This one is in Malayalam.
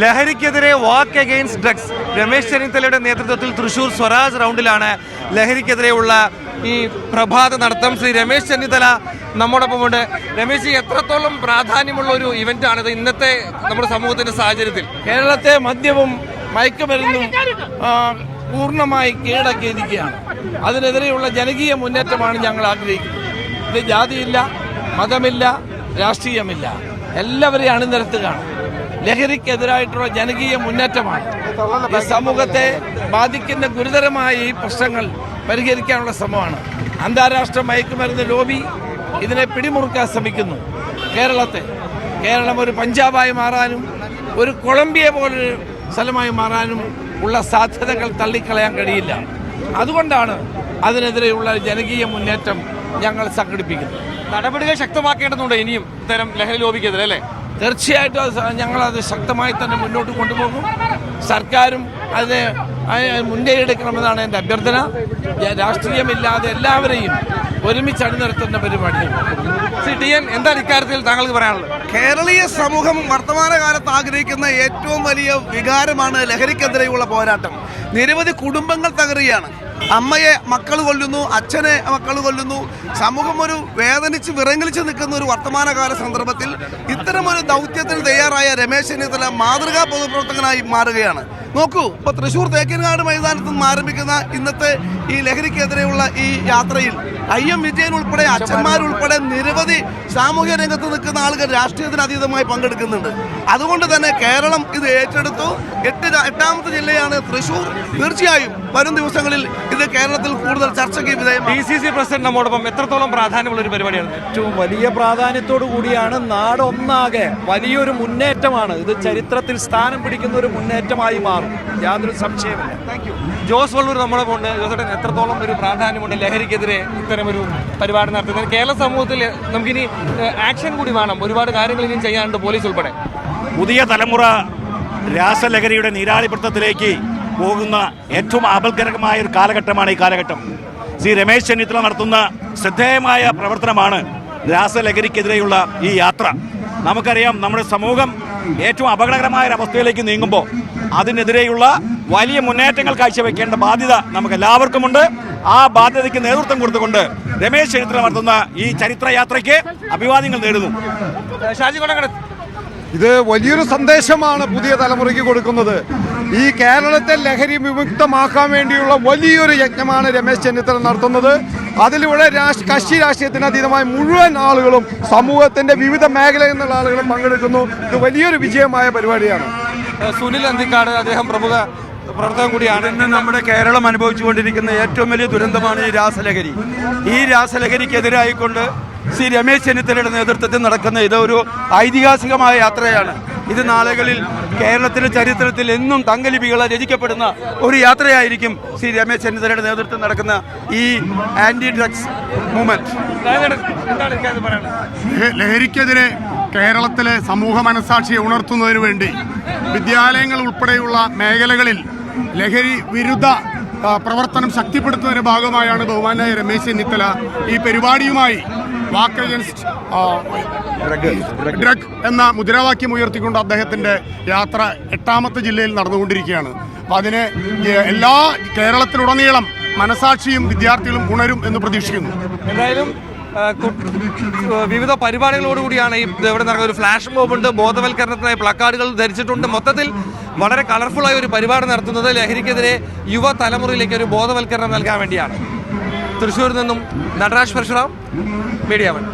ലഹരിക്കെതിരെ വാക്ക് അഗെയിൻസ്റ്റ് ഡ്രഗ്സ് രമേശ് ചെന്നിത്തലയുടെ നേതൃത്വത്തിൽ തൃശൂർ സ്വരാജ് റൗണ്ടിലാണ് ലഹരിക്കെതിരെയുള്ള ഈ പ്രഭാത നടത്തം. ശ്രീ രമേശ് ചെന്നിത്തല നമ്മോടൊപ്പമുണ്ട് രമേശ് എത്രത്തോളം പ്രാധാന്യമുള്ള ഒരു ഇവന്റ് ആണിത് ഇന്നത്തെ നമ്മുടെ സമൂഹത്തിന്റെ സാഹചര്യത്തിൽ? കേരളത്തെ മദ്യവും മയക്കുമരുന്നും പൂർണമായി കീഴടക്കിയിരിക്കുകയാണ്. അതിനെതിരെയുള്ള ജനകീയ മുന്നേറ്റമാണ് ഞങ്ങൾ ആഗ്രഹിക്കുന്നത്. ഇത് ജാതിയില്ല മതമില്ല രാഷ്ട്രീയമില്ല. എല്ലാവരെയും അണിനിരത്തുകയാണ്. ലഹരിക്കെതിരായിട്ടുള്ള ജനകീയ മുന്നേറ്റമാണ്. ഈ സമൂഹത്തെ ബാധിക്കുന്ന ഗുരുതരമായ ഈ പ്രശ്നങ്ങൾ പരിഹരിക്കാനുള്ള ശ്രമമാണ്. അന്താരാഷ്ട്ര മയക്കുമരുന്ന് ലോബി ഇതിനെ പിടിമുറുക്കാൻ ശ്രമിക്കുന്നു. കേരളത്തെ കേരളം ഒരു പഞ്ചാബായി മാറാനും ഒരു കൊളംബിയ പോലൊരു സ്ഥലമായി മാറാനും ഉള്ള സാധ്യതകൾ തള്ളിക്കളയാൻ കഴിയില്ല. അതുകൊണ്ടാണ് അതിനെതിരെയുള്ള ജനകീയ മുന്നേറ്റം ഞങ്ങൾ സംഘടിപ്പിക്കുന്നത്. നടപടികൾ ശക്തമാക്കേണ്ടതുണ്ട് ഇനിയും ഇത്തരം ലഹരി ലോബിക്കെതിരെ അല്ലേ? തീർച്ചയായിട്ടും ഞങ്ങളത് ശക്തമായി തന്നെ മുന്നോട്ട് കൊണ്ടുപോകും. സർക്കാരും അതിനെ മുൻകൈയെടുക്കണമെന്നാണ് എന്റെ അഭ്യർത്ഥന. രാഷ്ട്രീയമില്ലാതെ എല്ലാവരെയും ഒരുമിച്ച് അണിനിരത്തുന്ന പരിപാടി. സി ടി എൻ എന്താണ് ഇക്കാര്യത്തിൽ താങ്കൾക്ക് പറയാനുള്ളത്? കേരളീയ സമൂഹം വർത്തമാനകാലത്ത് ആഗ്രഹിക്കുന്ന ഏറ്റവും വലിയ വികാരമാണ് ലഹരിക്കെതിരെയുള്ള പോരാട്ടം. നിരവധി കുടുംബങ്ങൾ തകരുകയാണ്. അമ്മയെ മക്കൾ കൊല്ലുന്നു അച്ഛനെ മക്കൾ കൊല്ലുന്നു. സമൂഹം ഒരു വേദനിച്ച് വിറങ്ങലിച്ച് നിൽക്കുന്ന ഒരു വർത്തമാനകാല സന്ദർഭത്തിൽ ഇത്തരമൊരു ദൗത്യത്തിന് തയ്യാറായ രമേശ് ചെന്നിത്തല മാതൃകാ പൊതുപ്രവർത്തകനായി മാറുകയാണ്. നോക്കൂ ഇപ്പൊ തൃശൂർ തേക്കിൻകാട് മൈതാനത്ത് നിന്ന് ആരംഭിക്കുന്ന ഇന്നത്തെ ഈ ലഹരിക്കെതിരെയുള്ള ഈ യാത്രയിൽ ഐ എം വിജയൻ ഉൾപ്പെടെ അച്ഛന്മാരുൾപ്പെടെ നിരവധി സാമൂഹ്യ രംഗത്ത് നിൽക്കുന്ന ആളുകൾ രാഷ്ട്രീയത്തിന് അതീതമായി പങ്കെടുക്കുന്നുണ്ട്. അതുകൊണ്ട് തന്നെ കേരളം ഇത് ഏറ്റെടുത്തു. എട്ട് എട്ടാമത്തെ ജില്ലയാണ് തൃശ്ശൂർ. തീർച്ചയായും വരും ദിവസങ്ങളിൽ ഇത് കേരളത്തിൽ കൂടുതൽ ചർച്ചയ്ക്ക് വിധേയം ഡി സി സി പ്രസിഡന്റ് നമ്മോടൊപ്പം എത്രത്തോളം പ്രാധാന്യമുള്ള ഒരു പരിപാടിയാണ്? ഏറ്റവും വലിയ പ്രാധാന്യത്തോടു കൂടിയാണ് നാടൊന്നാകെ വലിയൊരു മുന്നേറ്റമാണ്. ഇത് ചരിത്രത്തിൽ സ്ഥാനം പിടിക്കുന്ന ഒരു മുന്നേറ്റമായി മാറും. യാതൊരു സംശയമില്ല ജോസ് വള്ളൂർ നമ്മളെ കൊണ്ട് ജോസേട്ടൻ എത്രത്തോളം ഒരു പ്രാധാന്യമുണ്ട് ലഹരിക്കെതിരെ ഇത്തരം ഒരു പരിപാടി നടത്തുന്നത്? കേരള സമൂഹത്തിൽ നമുക്കിനി ആക്ഷൻ കൂടി വേണം. ഒരുപാട് കാര്യങ്ങൾ ഇനിയും ചെയ്യാനുണ്ട് പോലീസ് ഉൾപ്പെടെ. പുതിയ തലമുറ രാസലഹരിയുടെ നീരാളിപ്പിടുത്തത്തിലേക്ക് പോകുന്ന ഏറ്റവും ആപൽക്കരമായ ഒരു കാലഘട്ടമാണ് ഈ കാലഘട്ടം. ശ്രീ രമേശ് ചെന്നിത്തല നടത്തുന്ന ശ്രദ്ധേയമായ പ്രവർത്തനമാണ് രാസലഹരിക്കെതിരെയുള്ള ഈ യാത്ര. നമുക്കറിയാം നമ്മുടെ സമൂഹം ഏറ്റവും അപകടകരമായ ഒരു അവസ്ഥയിലേക്ക് നീങ്ങുമ്പോൾ അതിനെതിരെയുള്ള വലിയ മുന്നേറ്റങ്ങൾ കാഴ്ചവെക്കേണ്ട ബാധ്യത നമുക്ക് എല്ലാവർക്കുമുണ്ട് ആ ബാധ്യതയ്ക്ക് നേതൃത്വം കൊടുത്തുകൊണ്ട് രമേശ് ചരിത്രം നടത്തുന്ന ഈ ചരിത്രയാത്രയ്ക്ക് അഭിവാദ്യങ്ങൾ നേടുന്നു ഇത് വലിയൊരു സന്ദേശമാണ് പുതിയ തലമുറയ്ക്ക് കൊടുക്കുന്നത്. ഈ കേരളത്തെ ലഹരി വിമുക്തമാക്കാൻ വേണ്ടിയുള്ള വലിയൊരു യജ്ഞമാണ് രമേശ് ചെന്നിത്തല നടത്തുന്നത്. അതിലൂടെ രാഷ് കക്ഷി രാഷ്ട്രീയത്തിന് അതീതമായ മുഴുവൻ ആളുകളും സമൂഹത്തിന്റെ വിവിധ മേഖലയിൽ നിന്നുള്ള ആളുകളും പങ്കെടുക്കുന്നു. ഇത് വലിയൊരു വിജയമായ പരിപാടിയാണ്. സുനിൽ അന്തിക്കാട് അദ്ദേഹം പ്രമുഖ പ്രവർത്തകം കൂടിയാണ്. ഇന്ന് നമ്മുടെ കേരളം അനുഭവിച്ചുകൊണ്ടിരിക്കുന്ന ഏറ്റവും വലിയ ദുരന്തമാണ് ഈ രാസലഹരി. ഈ രാസലഹരിക്കെതിരായിക്കൊണ്ട് ശ്രീ രമേശ് ചെന്നിത്തലയുടെ നേതൃത്വത്തിൽ നടക്കുന്ന ഇതൊരു ഒരു ഐതിഹാസികമായ യാത്രയാണ്. ഇത് നാളുകളിൽ കേരളത്തിലെ ചരിത്രത്തിൽ എന്നും തങ്കലിപികൾ രചിക്കപ്പെടുന്ന ഒരു യാത്രയായിരിക്കും ശ്രീ രമേശ് ചെന്നിത്തലയുടെ നേതൃത്വം നടക്കുന്ന ഈ ആന്റി ഡ്രഗ്സ് മൂവ്മെന്റ് ലഹരിക്കെതിരെ കേരളത്തിലെ സമൂഹ മനസാക്ഷിയെ ഉണർത്തുന്നതിനു വേണ്ടി വിദ്യാലയങ്ങൾ ഉൾപ്പെടെയുള്ള മേഖലകളിൽ ലഹരി വിരുദ്ധ പ്രവർത്തനം ശക്തിപ്പെടുത്തുന്നതിന്റെ ഭാഗമായാണ് ബഹുമാനായ രമേശ് ചെന്നിത്തല ഈ പരിപാടിയുമായി വാക്ക് അഗൻസ്റ്റ് ഡ്രഗ് എന്ന മുദ്രാവാക്യം ഉയർത്തിക്കൊണ്ട് അദ്ദേഹത്തിന്റെ യാത്ര എട്ടാമത്തെ ജില്ലയിൽ നടന്നുകൊണ്ടിരിക്കുകയാണ്. അപ്പൊ അതിന് എല്ലാ കേരളത്തിലുടനീളം മനസാക്ഷിയും വിദ്യാർത്ഥികളും ഉണരും എന്ന് പ്രതീക്ഷിക്കുന്നു. എന്തായാലും വിവിധ പരിപാടികളോടുകൂടിയാണ് ഈ ഇവിടെ നടക്കുന്ന ഒരു ഫ്ലാഷ് മോബ് ഉണ്ട്. ബോധവൽക്കരണത്തിനായി പ്ലക്കാർഡുകൾ ധരിച്ചിട്ടുണ്ട്. മൊത്തത്തിൽ വളരെ കളർഫുള്ളായ ഒരു പരിപാടി നടത്തുന്നത് ലഹരിക്കെതിരെ യുവ തലമുറയിലേക്ക് ഒരു ബോധവൽക്കരണം നൽകാൻ വേണ്ടിയാണ്. തൃശ്ശൂരിൽ നിന്നും നടരാജ് പരശുറാം മീഡിയ വൺ.